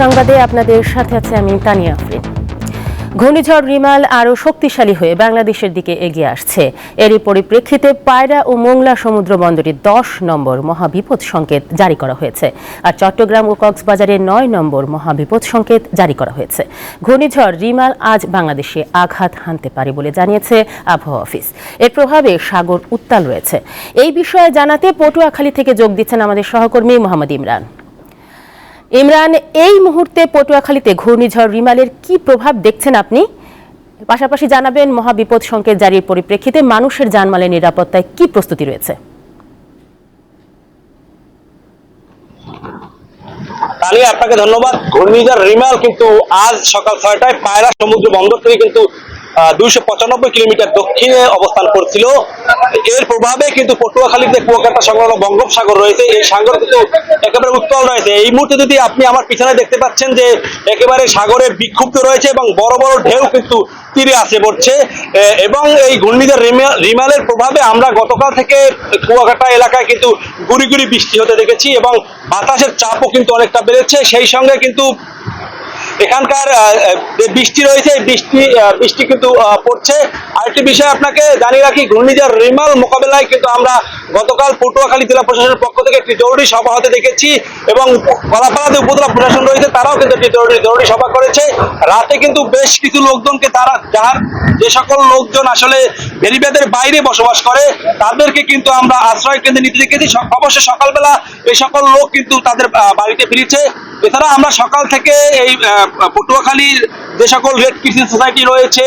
সংবাদে আপনাদের সাথে আছে আমি তানিয়া আফরিন। ঘূর্ণিঝড় রিমাল আরও শক্তিশালী হয়ে বাংলাদেশের দিকে এগিয়ে আসছে। এরই পরিপ্রেক্ষিতে পায়রা ও মোংলা সমুদ্র বন্দরে দশ নম্বর মহাবিপদ সংকেত জারি করা হয়েছে আর চট্টগ্রাম ও কক্সবাজারে নয় নম্বর মহাবিপদ সংকেত জারি করা হয়েছে। ঘূর্ণিঝড় রিমাল আজ বাংলাদেশে আঘাত হানতে পারে বলে জানিয়েছে আবহাওয়া অফিস। এর প্রভাবে সাগর উত্তাল রয়েছে। এই বিষয়ে জানাতে পটুয়াখালী থেকে যোগ দিচ্ছেন আমাদের সহকর্মী মোহাম্মদ ইমরান। ইমরান, এই মুহূর্তে পটুয়াখালীতে ঘূর্ণিঝড় রিমালের কি প্রভাব দেখছেন আপনি? পাশাপাশি জানাবেন, মহাবিপদ সংকেত জারির পরিপ্রেক্ষিতে মানুষের জানমালের নিরাপত্তায় কি প্রস্তুতি রয়েছে? আপনাকে ধন্যবাদ। ঘূর্ণিঝড় রিমাল কিন্তু আজ সকাল ছয়টায় পায়রা সমুদ্র বন্দর থেকে কিন্তু দুইশো পঁচানব্বই কিলোমিটার দক্ষিণে অবস্থান করছিল। এর প্রভাবে কিন্তু পটুয়াখালীতে কুয়াকাটা সংলগ্ন বঙ্গোপসাগর রয়েছে। এই সাগর কিন্তু একেবারে উত্তল রয়েছে। এই মুহূর্তে যদি আপনি আমার পিছনে দেখতে পাচ্ছেন যে একেবারে সাগরে বিক্ষুব্ধ রয়েছে এবং বড় বড় ঢেউ কিন্তু তীরে আসে পড়ছে। এবং এই ঘূর্ণিঝড় রিমা- রিমালের প্রভাবে আমরা গতকাল থেকে কুয়াকাটা এলাকায় কিন্তু গুড়ি গুড়ি বৃষ্টি হতে দেখেছি এবং বাতাসের চাপও কিন্তু অনেকটা বেড়েছে। সেই সঙ্গে কিন্তু এখানকার যে বৃষ্টি রয়েছে বৃষ্টি বৃষ্টি কিন্তু পড়ছে। আরেকটি বিষয় আপনাকে জানিয়ে রাখি, ঘূর্ণিঝড় রিমাল মোকাবেলায় কিন্তু আমরা গতকাল পটুয়াখালী জেলা প্রশাসনের পক্ষ থেকে একটি জরুরি সভা হতে দেখেছি এবং কলাপাড়াতে উপজেলা প্রশাসন রয়েছে, তারাও কিন্তু একটি জরুরি জরুরি সভা করেছে। রাতে কিন্তু বেশ কিছু লোকজনকে তারা, যার যে সকল লোকজন আসলে বেরিবেদের বাইরে বসবাস করে, তাদেরকে কিন্তু আমরা আশ্রয় কেন্দ্রে নিতে দেখেছি। অবশ্য সকালবেলা এই সকল লোক কিন্তু তাদের বাড়িতে ফিরেছে। এছাড়া আমরা সকাল থেকে এই পটুয়াখালীর যে সকল রেড ক্রিসেন্ট সোসাইটি রয়েছে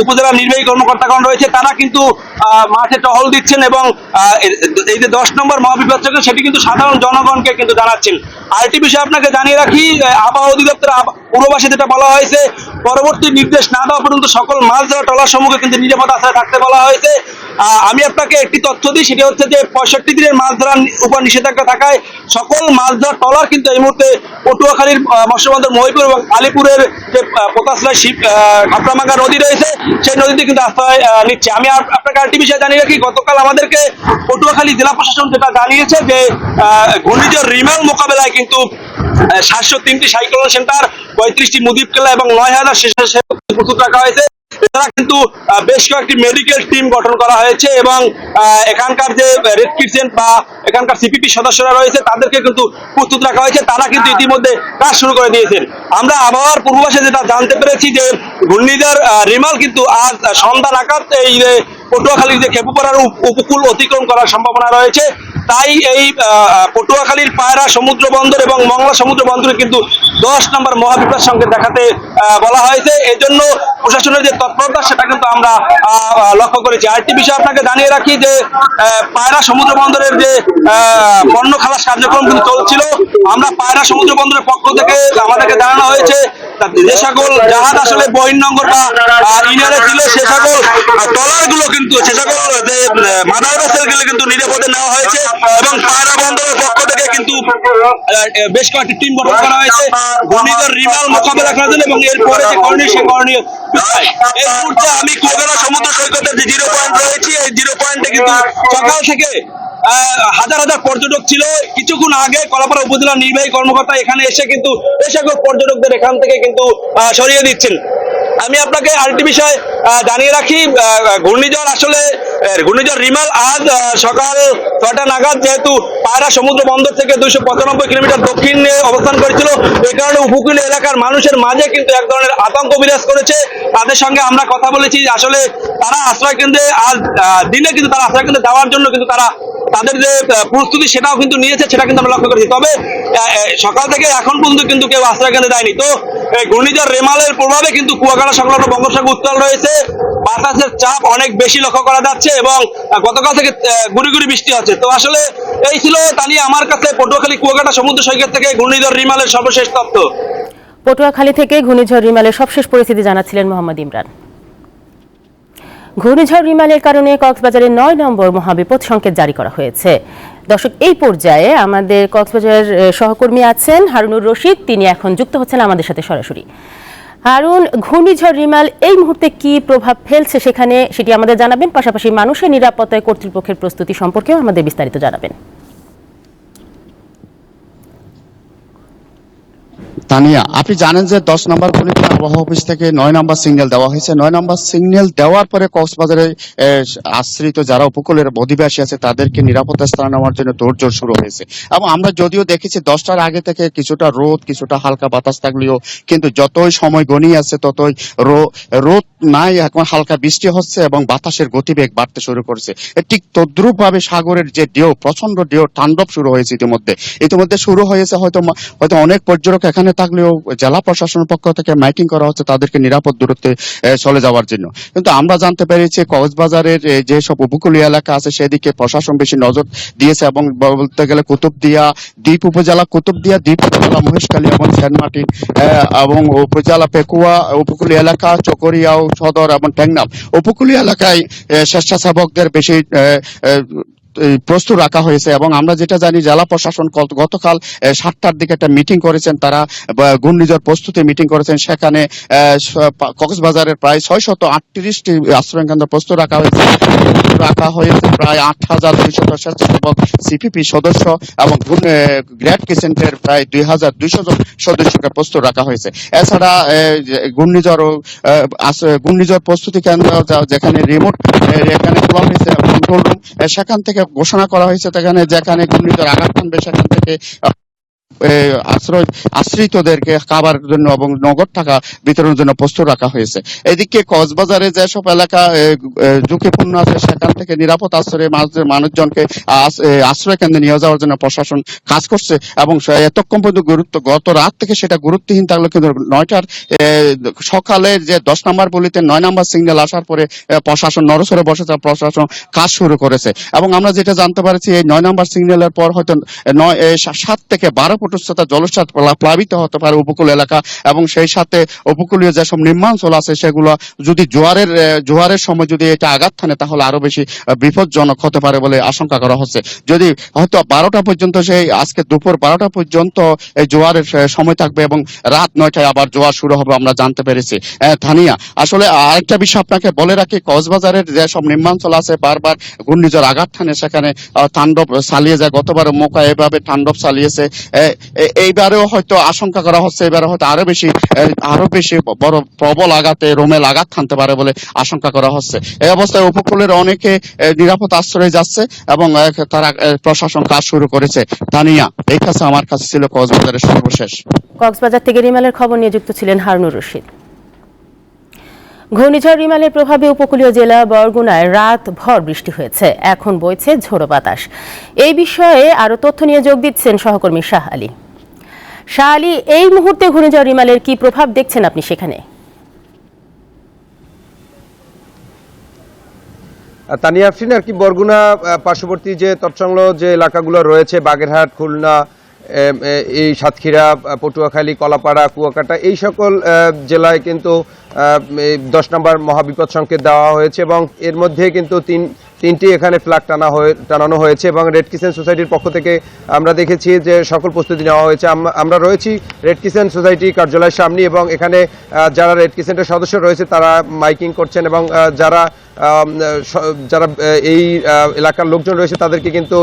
উপজেলা নির্বাহী কর্মকর্তাগণ রয়েছে, তারা কিন্তু মাঠে টহল দিচ্ছেন এবং এই- যে দশ নম্বর মহাবিপদ সেটি কিন্তু সাধারণ জনগণকে কিন্তু জানাচ্ছেন। আরেকটি বিষয় আপনাকে জানিয়ে রাখি আবহাওয়া অধিদপ্তর পূর্ববাসী যেটা বলা হয়েছে, পরবর্তী নির্দেশ না দেওয়া পর্যন্ত সকল মাছ ধরা টলার সমূহকে কিন্তু নিরাপদ আশ্রয় থাকতে বলা হয়েছে। আমি আপনাকে একটি তথ্য দিই সেটি হচ্ছে যে পঁয়ষট্টি দিনের মাছ ধরার উপর নিষেধাজ্ঞা থাকায় সকল মাছ ধরার টলার কিন্তু এই মুহূর্তে পটুয়াখালীর মৎস্যবন্দর মহিপুর এবং আলিপুরের যে আহ, পোতাশলাই শিব কাপড়ামাঙ্গা নদী রয়েছে সেই নদীতে কিন্তু আশ্রয় নিচ্ছে। আমি আপ- আপনাকে আরেকটি বিষয় জানিয়ে রাখি গতকাল আমাদেরকে পটুয়াখালী জেলা প্রশাসন যেটা জানিয়েছে যে ঘূর্ণিঝড় রিমাল মোকাবেলায় কিন্তু সাতশো তিনটি সাইক্লোন সেন্টার পঁয়ত্রিশটি মুদিব কেলা এবং নয় হাজার প্রস্তুত রাখা হয়েছে। এছাড়া কিন্তু বেশ কয়েকটি মেডিকেল টিম গঠন করা হয়েছে এবং এখানকার যে রেড ক্রিসেন্ট বা এখানকার সিপিপি সদস্যরা রয়েছে তাদেরকে কিন্তু প্রস্তুত রাখা হয়েছে। তারা কিন্তু ইতিমধ্যে কাজ শুরু করে দিয়েছেন। আমরা আবহাওয়ার পূর্বাভাসে যেটা জানতে পেরেছি যে ঘূর্ণিঝড় রিমাল কিন্তু আজ সন্ধ্যা নাগাদ এই যে পটুয়াখালীর যে খেপুপাড়ার উপকূল অতিক্রম করার সম্ভাবনা রয়েছে। তাই এই পটুয়াখালীর পায়রা সমুদ্র বন্দর এবং মংলা সমুদ্র বন্দরে কিন্তু দশ নম্বর মহাবিপদ সঙ্গে দেখাতে বলা হয়েছে। এই জন্য প্রশাসনের যে তৎপরতা, সেটা কিন্তু আমরা লক্ষ্য করেছি আরেকটি বিষয় আপনাকে জানিয়ে রাখি যে পায়রা সমুদ্র বন্দরের যে পণ্য খালাস কার্যক্রম কিন্তু চলছিল আমরা পায়রা সমুদ্র বন্দরের পক্ষ থেকে আমাদেরকে জানানো হয়েছে যে সকল জাহাজ আসলে বহির্নগর বা ইনারে ছিল, সে সকল ট্রলারগুলো কিন্তু, সে সকল, যে মাদার ভেসেলগুলো কিন্তু নিরাপদে নেওয়া হয়েছে এবং পায়রা বন্দরের পক্ষ থেকে কিন্তু বেশ কয়েকটি টিম গঠন করা হয়েছে ঘূর্ণিঝড় রিমাল মোকাবেলা করার জন্য এবং এরপরে যে করণীয়, সে করণীয়। এই মুহূর্তে আমি কুয়াকাটা সমুদ্র সৈকতের যে জিরো পয়েন্ট রয়েছে, এই জিরো পয়েন্টে কিন্তু সকাল থেকে হাজার হাজার পর্যটক ছিল। কিছুক্ষণ আগে কলাপাড়া উপজেলা নির্বাহী কর্মকর্তা এখানে এসে কিন্তু এ সকল পর্যটকদের এখান থেকে কিন্তু সরিয়ে দিচ্ছেন। আমি আপনাকে আরেকটি বিষয় জানিয়ে রাখি ঘূর্ণিঝড় আসলে ঘূর্ণিঝড় রিমাল আজ সকাল ছয়টা নাগাদ যেহেতু পায়রা সমুদ্র বন্দর থেকে দুইশো পঁচানব্বই কিলোমিটার দক্ষিণে অবস্থান করেছিল এই কারণে উপকূল এলাকার মানুষের মাঝে কিন্তু এক ধরনের আতঙ্ক বিরাজ করেছে। তাদের সঙ্গে আমরা কথা বলেছি আসলে তারা আশ্রয় কেন্দ্রে আজ দিনে কিন্তু তারা আশ্রয় কেন্দ্রে যাওয়ার জন্য কিন্তু তারা তাদের যে প্রস্তুতি সেটাও কিন্তু নিয়েছে, সেটা কিন্তু আমরা লক্ষ্য করেছি। তবে সকাল থেকে এখন পর্যন্ত কিন্তু কেউ আশ্রয় কেন্দ্রে দেয়নি তো ঘূর্ণিঝড় রেমালের প্রভাবে কিন্তু কুয়াকাটা সংলগ্ন বঙ্গোপসাগর উত্তাল রয়েছে। বাতাসের চাপ অনেক বেশি লক্ষ্য করা যাচ্ছে এবং গতকাল থেকে গুড়ি গুড়ি বৃষ্টি হচ্ছে। তো আসলে এই ছিল তানি আমার কাছে পটুয়াখালী কুয়াকাটা সমুদ্র সৈকত থেকে ঘূর্ণিঝড় রিমালের সর্বশেষ তথ্য। পটুয়াখালী থেকে ঘূর্ণিঝড় রিমালের সবশেষ পরিস্থিতি জানাচ্ছিলেন মোহাম্মদ ইমরান। ঘূর্ণিঝড় রিমালের কারণে কক্সবাজারে নয় নম্বর মহাবিপদ সংকেত জারি করা হয়েছে। দর্শক, এই পর্যায়ে আমাদের কক্সবাজার সহকর্মী আছেন হারুনুর রশিদ। তিনি এখন যুক্ত হচ্ছেন আমাদের সাথে সরাসরি। হারুন, ঘূর্ণিঝড় রিমাল এই মুহূর্তে কি প্রভাব ফেলছে সেখানে সেটি আমাদের জানাবেন। পাশাপাশি মানুষের নিরাপত্তায় কর্তৃপক্ষের প্রস্তুতি সম্পর্কেও আমাদের বিস্তারিত জানাবেন। তানিয়া, আপনি জানেন যে দশ নম্বর গলিতে আবহাওয়া অফিস থেকে নয় নম্বর সিগন্যাল দেওয়া হয়েছে। নয় নম্বর সিগন্যাল দেওয়ার পরে কক্সবাজারে আশ্রিত যারা উপকূলের অধিবাসী আছে, তাদেরকে নিরাপত্তা স্থান নেওয়ার জন্য তোড়জোড় শুরু হয়েছে। এবং আমরা যদিও দেখেছি দশটার আগে থেকে কিছুটা রোদ, কিছুটা হালকা বাতাস থাকলেও, কিন্তু যতই সময় গণিয়ে আছে ততই রোদ নাই, এখন হালকা বৃষ্টি হচ্ছে এবং বাতাসের গতিবেগ বাড়তে শুরু করেছে। ঠিক তদ্রুপ ভাবে সাগরের যে ঢেউ প্রচণ্ড ঢেউ, তাণ্ডব শুরু হয়েছে ইতিমধ্যে। ইতিমধ্যে শুরু হয়েছে হয়তো হয়তো অনেক পর্যটক এখানে থাকলেও জেলা প্রশাসনের পক্ষ থেকে মাইকিং করা হচ্ছে তাদেরকে নিরাপদ দূরত্বে চলে যাওয়ার জন্য। কিন্তু আমরা জানতে পেরেছি কক্সবাজারের এ, যে সব উপকূলীয় এলাকা আছে সেদিকে প্রশাসন বেশি নজর দিয়েছে এবং বলতে গেলে কুতুবদিয়া দ্বীপ উপজেলা কুতুবদিয়া দ্বীপ উপজেলা মহেশখালী এবং এ, এবং উপজেলা পেকুয়া উপকূলীয় এলাকা চকরিয়া সদর এবং টেংনাম উপকূলীয় এলাকায় স্বেচ্ছাসেবকদের বেশি প্রস্তুত রাখা হয়েছে এবং আমরা যেটা জানি, জেলা প্রশাসন গতকাল সাতটার দিকে একটা মিটিং করেছেন। তারা ঘূর্ণিঝড় প্রস্তুতি মিটিং করেছেন। সেখানে কক্সবাজারের প্রায় ছয় শত আটত্রিশটি আশ্রয় কেন্দ্র প্রস্তুত রাখা হয়েছে। রাখা হয়েছে প্রায় আট হাজার দুইশত স্বেচ্ছাসেবক সিপিপি সদস্য এবং গ্রেট কিচেন্টের প্রায় দুই হাজার দুইশো জন সদস্যকে প্রস্তুত রাখা হয়েছে। এছাড়া ঘূর্ণিঝড় ঘূর্ণিঝড় প্রস্তুতি কেন্দ্র যেখানে রিমোট এখানে খোলা হয়েছে কন্ট্রোল রুম সেখান থেকে ঘোষণা করা হয়েছে সেখানে যেখানে ঘূর্ণিঝড় আঘাত টানবে সেখান থেকে আশ্রয়, আশ্রিতদেরকে খাবার জন্য এবং নগদ টাকা বিতরণের জন্য প্রস্তুত রাখা হয়েছে। এদিকে কক্সবাজারে যেসব এলাকা ঝুঁকিপূর্ণ আছে, সেখান থেকে নিরাপদ আশ্রয়ে মানুষ- মানুষজনকে আশ্রয় কেন্দ্রে নিয়ে যাওয়ার জন্য প্রশাসন কাজ করছে এবং এতক্ষণ পর্যন্ত গুরুত্ব, গত রাত থেকে সেটা গুরুত্বহীন থাকল কিন্তু নয়টার সকালে যে দশ নম্বর বলিতে নয় নম্বর সিগন্যাল আসার পরে প্রশাসন নরসরে বসেছে প্রশাসন কাজ শুরু করেছে। এবং আমরা যেটা জানতে পারছি, এই নয় নম্বর সিগন্যালের পর হয়তো নয় সাত থেকে বারো ফুট উচ্চতা জলস্বাদ প্লাবিত হতে পারে উপকূল এলাকা এবং সেই সাথে উপকূলীয় যেসব নিম্নাঞ্চল আছে, সেগুলো যদি জোয়ারের জোয়ারের সময় যদি এটা আঘাত থানে তাহলে আরও বেশি বিপজ্জনক হতে পারে বলে আশঙ্কা করা হচ্ছে। যদি হয়তো বারোটা পর্যন্ত সেই আজকে দুপুর বারোটা পর্যন্ত এই জোয়ারের সময় থাকবে এবং রাত নয়টায় আবার জোয়ার শুরু হবে আমরা জানতে পেরেছি। থানিয়া, আসলে আরেকটা বিষয় আপনাকে বলে রাখি, কক্সবাজারের যেসব নিম্নাঞ্চল আছে, বারবার ঘূর্ণিঝড় আঘাত থানে সেখানে তাণ্ডব চালিয়ে যায়। গতবার মোকা এভাবে তাণ্ডব চালিয়েছে। এইবারেও হয়তো আশঙ্কা করা হচ্ছে, এবারে হয়তো আরও বেশি আরও বেশি বড় প্রবল আঘাতে রোমে আঘাত থানতে পারে বলে আশঙ্কা করা হচ্ছে। এই অবস্থায় উপকূলের অনেকে নিরাপদ আশ্রয়ে যাচ্ছে এবং তারা প্রশাসন কাজ শুরু করেছে। তানিয়া, এই কাছে আমার কাছে ছিল কক্সবাজারের সর্বশেষ। কক্সবাজার থেকে রিমালের খবর নিয়ে যুক্ত ছিলেন হারুনুর রশিদ। ঘূর্ণিঝড় রিমালের প্রভাবে উপকূলীয় জেলা বরগুনায় রাত ভর বৃষ্টি হয়েছে। এখন বইছে ঝোড়ো বাতাস। এই বিষয়ে আরও তথ্য নিয়ে যোগ দিচ্ছেন সহকর্মী শাহ আলী। শাহ আলী, এই মুহূর্তে ঘূর্ণিঝড় রিমালের কি প্রভাব দেখছেন আপনি সেখানে? তানিয়া আফরিন, আর কি বরগুনা পার্শ্ববর্তী যে তৎসংলগ্ন যে এলাকাগুলো রয়েছে, বাগেরহাট, খুলনা এই সাতক্ষীরা পটুয়াখালী, কলাপাড়া, কুয়াকাটা, এই সকল জেলায় কিন্তু দশ নম্বর মহাবিপদ সংকেত দেওয়া হয়েছে এবং এর মধ্যে কিন্তু তিন, তিনটি এখানে ফ্ল্যাগ টানা হয়ে, টানানো হয়েছে এবং রেড কিচেন সোসাইটির পক্ষ থেকে আমরা দেখেছি যে সকল প্রস্তুতি নেওয়া হয়েছে। আমরা রয়েছি রেড কিচেন সোসাইটি কার্যালয়ের সামনে এবং এখানে যারা রেড কিচেনের সদস্য রয়েছে তারা মাইকিং করছেন এবং যারা যারা এই এলাকার লোকজন রয়েছে তাদেরকে কিন্তু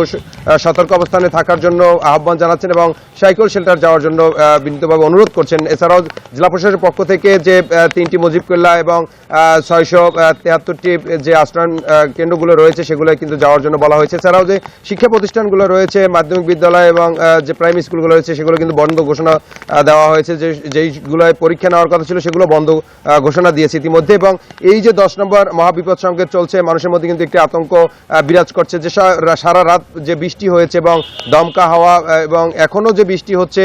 সতর্ক অবস্থানে থাকার জন্য আহ্বান জানাচ্ছেন এবং সাইকেল শেল্টার যাওয়ার জন্য বিনীতভাবে অনুরোধ করছেন। এছাড়াও জেলা প্রশাসনের পক্ষ থেকে যে তিনটি মুজিব কেল্লা এবং ছয়শো তেহাত্তরটি যে আশ্রয়ণ কেন্দ্রগুলো রয়েছে সেগুলো কিন্তু যাওয়ার জন্য বলা হয়েছে। এছাড়াও যে শিক্ষা প্রতিষ্ঠানগুলো রয়েছে, মাধ্যমিক বিদ্যালয় এবং যে প্রাইমারি স্কুলগুলো রয়েছে সেগুলো কিন্তু বন্ধ ঘোষণা দেওয়া হয়েছে। যে, যেইগুলোয় পরীক্ষা নেওয়ার কথা ছিল সেগুলো বন্ধ ঘোষণা দিয়েছে ইতিমধ্যে এবং এই যে দশ নম্বর মহাবিপদ সংকেত চলছে, মানুষের মধ্যে কিন্তু একটি আতঙ্ক বিরাজ করছে। যে সারা রাত যে বৃষ্টি হয়েছে এবং দমকা হাওয়া এবং এখনও যে বৃষ্টি হচ্ছে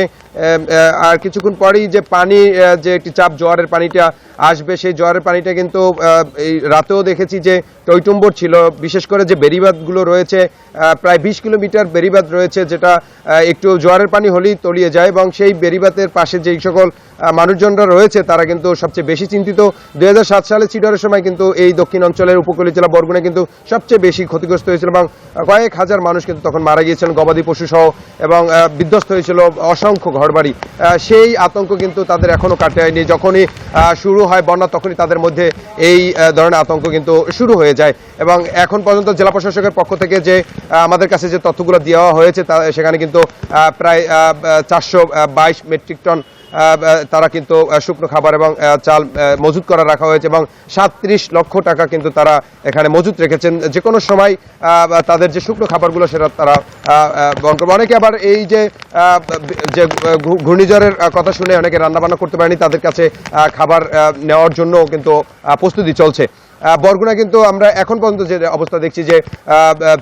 আর কিছুক্ষণ পরেই যে পানি যে একটি চাপ জোয়ারের পানিটা আসবে, সেই জোয়ারের পানিটা কিন্তু এই রাতেও দেখেছি যে টইটুম্বর ছিল। বিশেষ করে যে বেরিবাদগুলো রয়েছে প্রায় বিশ কিলোমিটার বেরিবাদ রয়েছে, যেটা একটু জোয়ারের পানি হলেই তলিয়ে যায় এবং সেই বেরিবাদের পাশে যেই সকল মানুষজনরা রয়েছে, তারা কিন্তু সবচেয়ে বেশি চিন্তিত। দু হাজার সাত সালে চিডরের সময় কিন্তু এই দক্ষিণ অঞ্চলের উপকূলীয় জেলা বরগুনা কিন্তু সবচেয়ে বেশি ক্ষতিগ্রস্ত হয়েছিল এবং কয়েক হাজার মানুষ কিন্তু তখন মারা গিয়েছিলেন গবাদি পশু সহ এবং বিধ্বস্ত হয়েছিল অসংখ্য ঘরবাড়ি। সেই আতঙ্ক কিন্তু তাদের এখনও হয়নি। যখনই শুরু হয় বন্যা, তখনই তাদের মধ্যে এই ধরনের আতঙ্ক কিন্তু শুরু হয়ে যায়। এবং এখন পর্যন্ত জেলা প্রশাসকের পক্ষ থেকে যে আমাদের কাছে যে তথ্যগুলো দেওয়া হয়েছে, তা সেখানে কিন্তু প্রায় চারশো বাইশ মেট্রিক টন তারা কিন্তু শুকনো খাবার এবং চাল মজুত করা রাখা হয়েছে এবং সাত্রিশ লক্ষ টাকা কিন্তু তারা এখানে মজুত রেখেছেন। যে কোনো সময় তাদের যে শুকনো খাবারগুলো সেটা তারা বহন করবে। অনেকে আবার এই যে যে ঘূর্ণিঝড়ের কথা শুনে অনেকে রান্নাবান্না করতে পারেনি। তাদের কাছে খাবার নেওয়ার জন্য কিন্তু প্রস্তুতি চলছে। বরগুনা কিন্তু আমরা এখন পর্যন্ত যে অবস্থা দেখছি যে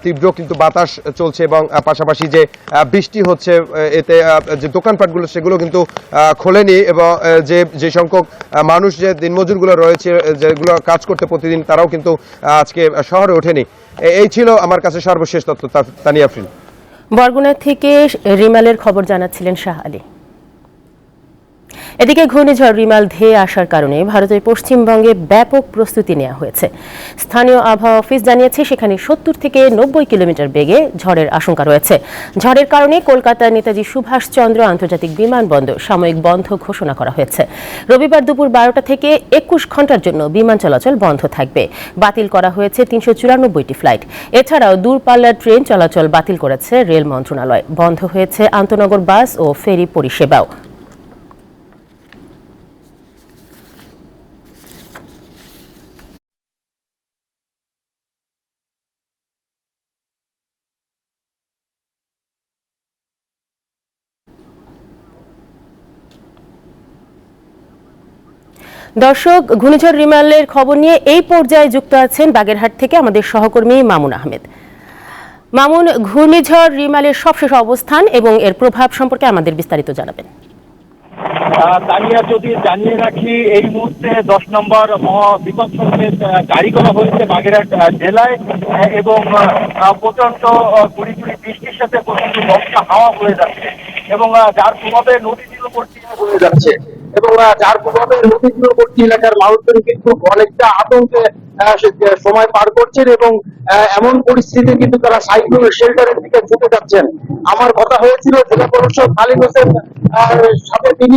তীব্র কিন্তু বাতাস চলছে এবং পাশাপাশি যে বৃষ্টি হচ্ছে এতে যে দোকানপাটগুলো, সেগুলো কিন্তু খোলেনি এবং যে যে সংখ্যক মানুষ যে দিনমজুরগুলো রয়েছে যেগুলো কাজ করতে প্রতিদিন, তারাও কিন্তু আজকে শহরে ওঠেনি। এই ছিল আমার কাছে সর্বশেষ তথ্য তা- তানিয়া আফরিন। বরগুনা থেকে রিমালের খবর জানাচ্ছিলেন শাহ আলী। এদিকে ঘূর্ণিঝড় রিমাল ধেয়ে আসার কারণে ভারতের পশ্চিমবঙ্গে ব্যাপক প্রস্তুতি নেওয়া হয়েছে। স্থানীয় আবহাওয়া অফিস জানিয়েছে, সেখানে সত্তর থেকে নব্বই কিলোমিটার বেগে ঝড়ের আশঙ্কা রয়েছে। ঝড়ের কারণে কলকাতার নেতাজি সুভাষচন্দ্র আন্তর্জাতিক বিমানবন্দর সাময়িক বন্ধ ঘোষণা করা হয়েছে। রবিবার দুপুর বারোটা থেকে একুশ ঘণ্টার জন্য বিমান চলাচল বন্ধ থাকবে। বাতিল করা হয়েছে তিনশো চুরানব্বইটি ফ্লাইট। এছাড়াও দূরপাল্লার ট্রেন চলাচল বাতিল করেছে রেল মন্ত্রণালয়। বন্ধ হয়েছে আন্তনগর বাস ও ফেরি পরিষেবাও। দর্শক, ঘূর্ণিঝড় রিমালের খবর নিয়ে এই পর্যায়ে যুক্ত আছেন বাগেরহাট থেকে আমাদের সহকর্মী মামুন আহমেদ। মামুন, ঘূর্ণিঝড় রিমালের সবশেষ অবস্থান এবং এর প্রভাব সম্পর্কে আমাদের বিস্তারিত জানাবেন। তানিয়া যদি জানিয়ে রাখি, এই মুহূর্তে দশ নম্বর মহা বিপদ সংকেত জারি করা হয়েছে বাগেরহাট জেলায় এবং প্রচণ্ড গুড়ি গুড়ি বৃষ্টির সাথে প্রচণ্ড দমকা হাওয়া বয়ে যাচ্ছে, এবং যার প্রভাবে নদী তীরবর্তী বয়ে যাচ্ছে, এবং যার প্রভাবে নদী তীরবর্তী এলাকার মানুষজন কিন্তু অনেকটা আতঙ্কে সময় পার করছেন এবং এমন পরিস্থিতি কিন্তু তারা সাইক্লোন শেল্টারের দিকে ছুটে যাচ্ছেন। আমার কথা হয়েছিল, জেলা প্রশাসক খালিদ হোসেন সাথে তিনি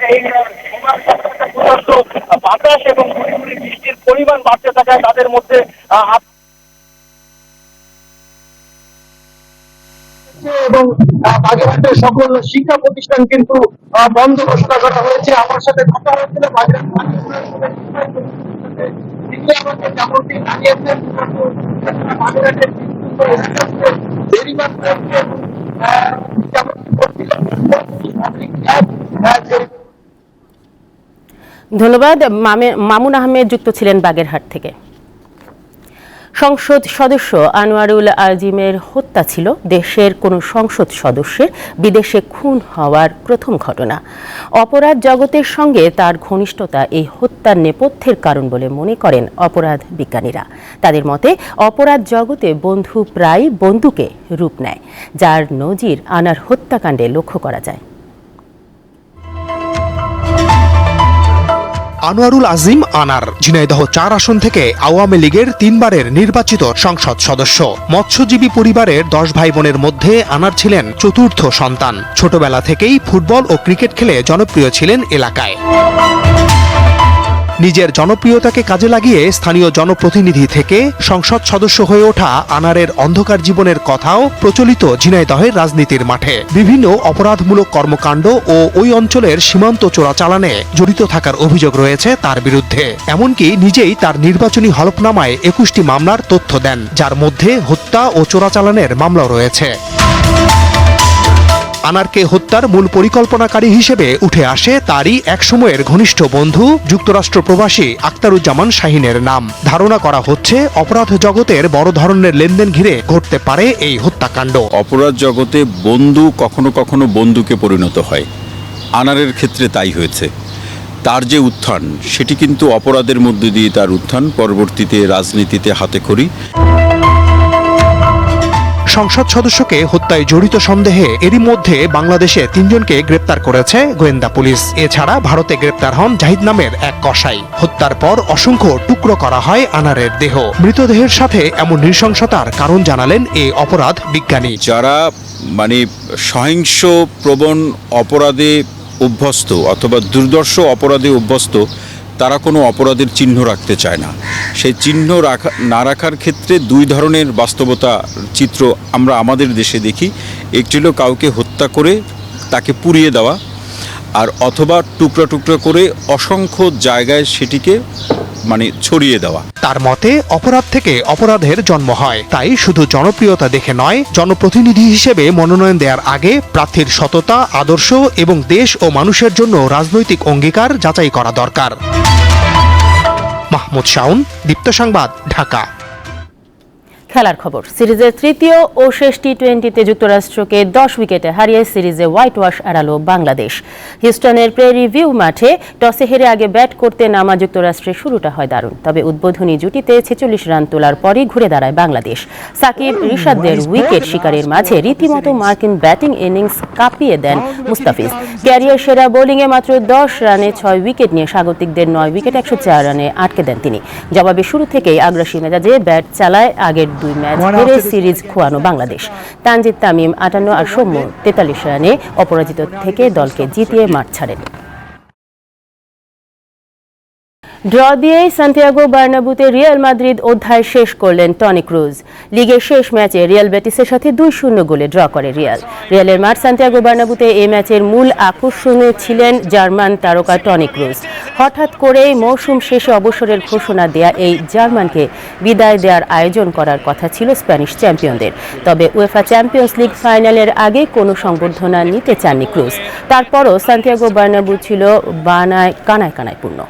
এই বাতাস এবং গুড়ি বৃষ্টির পরিমাণ বাড়তে থাকায় তাদের মধ্যে এবং বাগেরহাটের সকল শিক্ষা প্রতিষ্ঠান কিন্তু বন্ধ ঘোষণা করা হয়েছে। আমার সাথে কথা হয়েছিল বাগেরহাট ধন্যবাদ। মামে- মামুন আহমেদ যুক্ত ছিলেন বাগেরহাট থেকে। সংসদ সদস্য আনোয়ারুল আজিমের হত্যা ছিল। দেশের কোনো সংসদ সদস্যের বিদেশে খুন হওয়ার প্রথম ঘটনা। অপরাধ জগতের সঙ্গে তার ঘনিষ্ঠতা এই হত্যার নেপথ্যের কারণ বলে মনে করেন অপরাধ বিজ্ঞানীরা। তাদের মতে, অপরাধ জগতে বন্ধু প্রায় বন্ধুকে রূপ নেয়, যার নজির আনার হত্যাকাণ্ডে লক্ষ্য করা যায়। আনোয়ারুল আজিম আনার। ঝিনাইদহ চার আসন থেকে আওয়ামী লীগের তিনবারের নির্বাচিত সংসদ সদস্য। মৎস্যজীবী পরিবারের দশ ভাই বোনের মধ্যে আনার ছিলেন চতুর্থ সন্তান। ছোটবেলা থেকেই ফুটবল ও ক্রিকেট খেলে জনপ্রিয় ছিলেন এলাকায়। নিজের জনপ্রিয়তাকে কাজে লাগিয়ে স্থানীয় জনপ্রতিনিধি থেকে সংসদ সদস্য হয়ে ওঠা আনারের অন্ধকার জীবনের কথাও প্রচলিত ঝিনাইদহের রাজনীতির মাঠে। বিভিন্ন অপরাধমূলক কর্মকাণ্ড ও ওই অঞ্চলের সীমান্ত চোরাচালানে জড়িত থাকার অভিযোগ রয়েছে তার বিরুদ্ধে। এমনকি নিজেই তার নির্বাচনী হলফনামায় একুশটি মামলার তথ্য দেন, যার মধ্যে হত্যা ও চোরাচালানের মামলা রয়েছে। আনারকে হত্যার মূল পরিকল্পনাকারী হিসেবে উঠে আসে তারই একসময়ের ঘনিষ্ঠ বন্ধু, যুক্তরাষ্ট্র প্রবাসী আক্তারুজ্জামান শাহিনের নাম। ধারণা করা হচ্ছে, অপরাধ জগতের বড় ধরনের লেনদেন ঘিরে ঘটতে পারে এই হত্যাকাণ্ড। অপরাধ জগতে বন্ধু কখনো কখনো বন্ধুকে পরিণত হয়। আনারের ক্ষেত্রে তাই হয়েছে। তার যে উত্থান, সেটি কিন্তু অপরাধের মধ্যে দিয়ে তার উত্থান। পরবর্তীতে রাজনীতিতে হাতে খড়ি। সংসদ সদস্যকে হত্যায় জড়িত সন্দেহে এরই মধ্যে বাংলাদেশে তিনজনকে গ্রেপ্তার করেছে গোয়েন্দা পুলিশ। এছাড়া ভারতে গ্রেপ্তার হন জাহিদ নামের এক কসাই। হত্যার পর অসংখ্য টুকরো করা হয় আনারের দেহ। মৃতদেহের সাথে এমন নৃশংসতার কারণ জানালেন এই অপরাধ বিজ্ঞানী। যারা মানে সহিংস, প্রবণ অপরাধে অভ্যস্ত অথবা দুর্দর্শ অপরাধে অভ্যস্ত তারা কোনো অপরাধের চিহ্ন রাখতে চায় না। সেই চিহ্ন রাখা, না রাখার ক্ষেত্রে দুই ধরনের বাস্তবতা চিত্র আমরা আমাদের দেশে দেখি। একটি হলো কাউকে হত্যা করে তাকে পুড়িয়ে দেওয়া আর অথবা টুকরা টুকরা করে অসংখ্য জায়গায় সেটিকে মানে ছড়িয়ে দেওয়া। তার মতে, অপরাধ থেকে অপরাধের জন্ম হয়। তাই শুধু জনপ্রিয়তা দেখে নয়, জনপ্রতিনিধি হিসেবে মনোনয়ন দেওয়ার আগে প্রার্থীর সততা, আদর্শ এবং দেশ ও মানুষের জন্য রাজনৈতিক অঙ্গীকার যাচাই করা দরকার। মাহমুদ শাউন দীপ্ত সংবাদ ঢাকা। খেলার খবর। সিরিজের তৃতীয় ও শেষ টি টোয়েন্টিতে যুক্তরাষ্ট্রকে দশ উইকেটে হারিয়ে সিরিজে হোয়াইট ওয়াশ এড়ালো বাংলাদেশ। হিউস্টনের প্রে রিভিউ মাঠে টসে হেরে আগে ব্যাট করতে নামা যুক্তরাষ্ট্রের শুরুটা হয় দারুণ। তবে উদ্বোধনী জুটিতে ছেচল্লিশ রান তোলার পরই ঘুরে দাঁড়ায় বাংলাদেশ। সাকিব, রিশাদদের উইকেট শিকারের মাঝে রীতিমতো মার্কিন ব্যাটিং ইনিংস কাঁপিয়ে দেন মুস্তাফিজ। ক্যারিয়ার সেরা বোলিংয়ে মাত্র দশ রানে ছয় উইকেট নিয়ে স্বাগতিকদের নয় উইকেট একশো চার রানে আটকে দেন তিনি। জবাবে শুরু থেকেই আগ্রাসী মেজাজে ব্যাট চালায় আগের দুই ম্যাচ হেরে সিরিজ খোয়ানো বাংলাদেশ। তানজিদ তামিম আটান্ন আর সৌম্য তেতাল্লিশ রানে অপরাজিত থেকে দলকে জিতিয়ে মাঠ ছাড়েন। ড্র দিয়েই সান্তিয়াগো বার্নাবুতে রিয়াল মাদ্রিদ অধ্যায় শেষ করলেন টনি ক্রুজ। লিগের শেষ ম্যাচে রিয়াল বেটিসের সাথে দুই শূন্য গোলে ড্র করে রিয়াল। রিয়ালের মাঠ সান্তিয়াগো বার্নাবুতে এই ম্যাচের মূল আকর্ষণে ছিলেন জার্মান তারকা টনি ক্রুজ। হঠাৎ করেই মৌসুম শেষে অবসরের ঘোষণা দেয়া এই জার্মানকে বিদায় দেওয়ার আয়োজন করার কথা ছিল স্প্যানিশ চ্যাম্পিয়নদের। তবে উয়েফা চ্যাম্পিয়ন্স লিগ ফাইনালের আগে কোনো সংবর্ধনা নিতে চাননি ক্রুজ। তারপরও সান্তিয়াগো বার্নাবু ছিল বানায় কানায় কানায় পূর্ণ।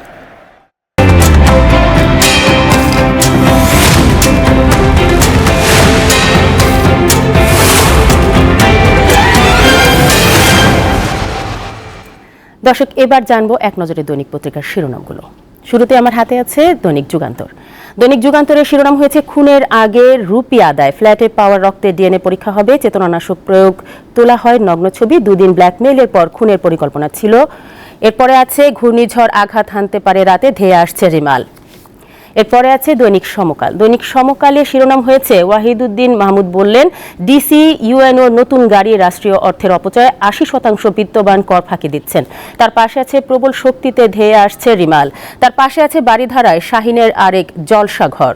দর্শক, এবার জানব এক নজরে দৈনিক পত্রিকার শিরোনামগুলো। শুরুতে আমার হাতে আছে দৈনিক যুগান্তর। দৈনিক যুগান্তরের শিরোনাম হয়েছে, খুনের আগে রুপি আদায়। ফ্ল্যাটে পাওয়ার রক্তে ডিএনএ পরীক্ষা হবে, চেতনানাশক প্রয়োগ, তোলা হয় নগ্ন ছবি, দুদিন ব্ল্যাকমেইলের পর খুনের পরিকল্পনা ছিল। এরপরে আছে, ঘূর্ণিঝড় আঘাত হানতে পারে রাতে, ধেয়ে আসছে রিমাল। এরপরে আছে দৈনিক সমকাল। দৈনিক সমকালে শিরোনাম হয়েছে, ওয়াহিদুদ্দিন মাহমুদ বললেন, ডিসি ইউএনও নতুন গাড়ি রাষ্ট্রীয় অর্থের অপচয় আশি শতাংশ বিত্তবান কর ফাঁকি দিচ্ছেন। তার পাশে আছে প্রবল শক্তিতে ধেয়ে আসছে রিমাল। তার পাশে আছে বাড়িধারায় শাহিনের আরেক জলসাঘর।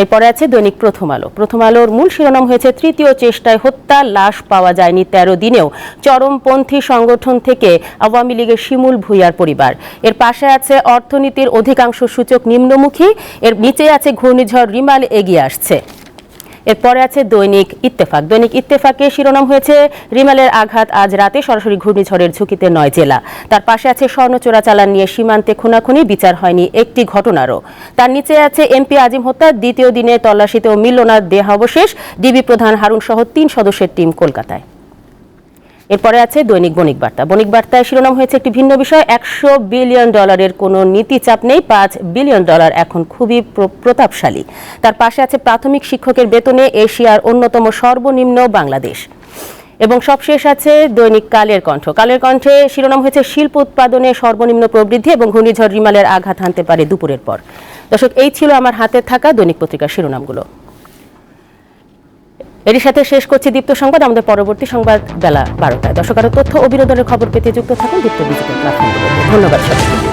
এরপরে আছে দৈনিক প্রথম আলো। প্রথম আলোর মূল শিরোনাম হয়েছে, তৃতীয় চেষ্টায় হত্যা, লাশ পাওয়া যায়নি তেরো দিনেও। চরমপন্থী সংগঠন থেকে আওয়ামী লীগের শিমুল ভুইয়ার পরিবার। এর পাশে আছে অর্থনীতির অধিকাংশ সূচক নিম্নমুখী। এর নিচে আছে ঘূর্ণিঝড় রিমাল এগিয়ে আসছে। এরপরে আছে দৈনিক ইত্তেফাক। দৈনিক ইত্তেফাকে শিরোনাম হয়েছে, রিমালের আঘাত আজ রাতে সরাসরি ঘূর্ণিঝড়ের ঝুঁকিতে নয় জেলা। তার পাশে আছে স্বর্ণ চোরাচালান নিয়ে সীমান্তে খুনাখুনি, বিচার হয়নি একটি ঘটনারও। তার নিচে আছে এমপি আজিম হত্যার দ্বিতীয় দিনে তল্লাশিতেও মিলল না দেহাবশেষ। ডিবি প্রধান হারুন সহ তিন সদস্যের টিম কলকাতায়। এরপরে আছে দৈনিক বণিক বার্তা। বণিক বার্তায় শিরোনাম হয়েছে একটি ভিন্ন বিষয়, একশো বিলিয়ন ডলারের কোনো নীতিচাপ নেই, পাঁচ বিলিয়ন ডলার এখন খুবই প্রতাপশালী। তার পাশে আছে প্রাথমিক শিক্ষকের বেতনে এশিয়ার অন্যতম সর্বনিম্ন বাংলাদেশ। এবং সবশেষ আছে দৈনিক কালের কণ্ঠ। কালের কণ্ঠে শিরোনাম হয়েছে, শিল্প উৎপাদনে সর্বনিম্ন প্রবৃদ্ধি এবং ঘূর্ণিঝড় রিমালের আঘাত হানতে পারে দুপুরের পর। দর্শক, এই ছিল আমার হাতে থাকা দৈনিক পত্রিকার শিরোনামগুলো। এরই সাথে শেষ করছি দীপ্ত সংবাদ, আমাদের পরবর্তী সংবাদ বেলা বারোটায়। দর্শক আরও তথ্য ও বিনোদনের খবর পেতে যুক্ত থাকুন দীপ্ত ডিজিটাল প্ল্যাটফর্ম। ধন্যবাদ সবাইকে।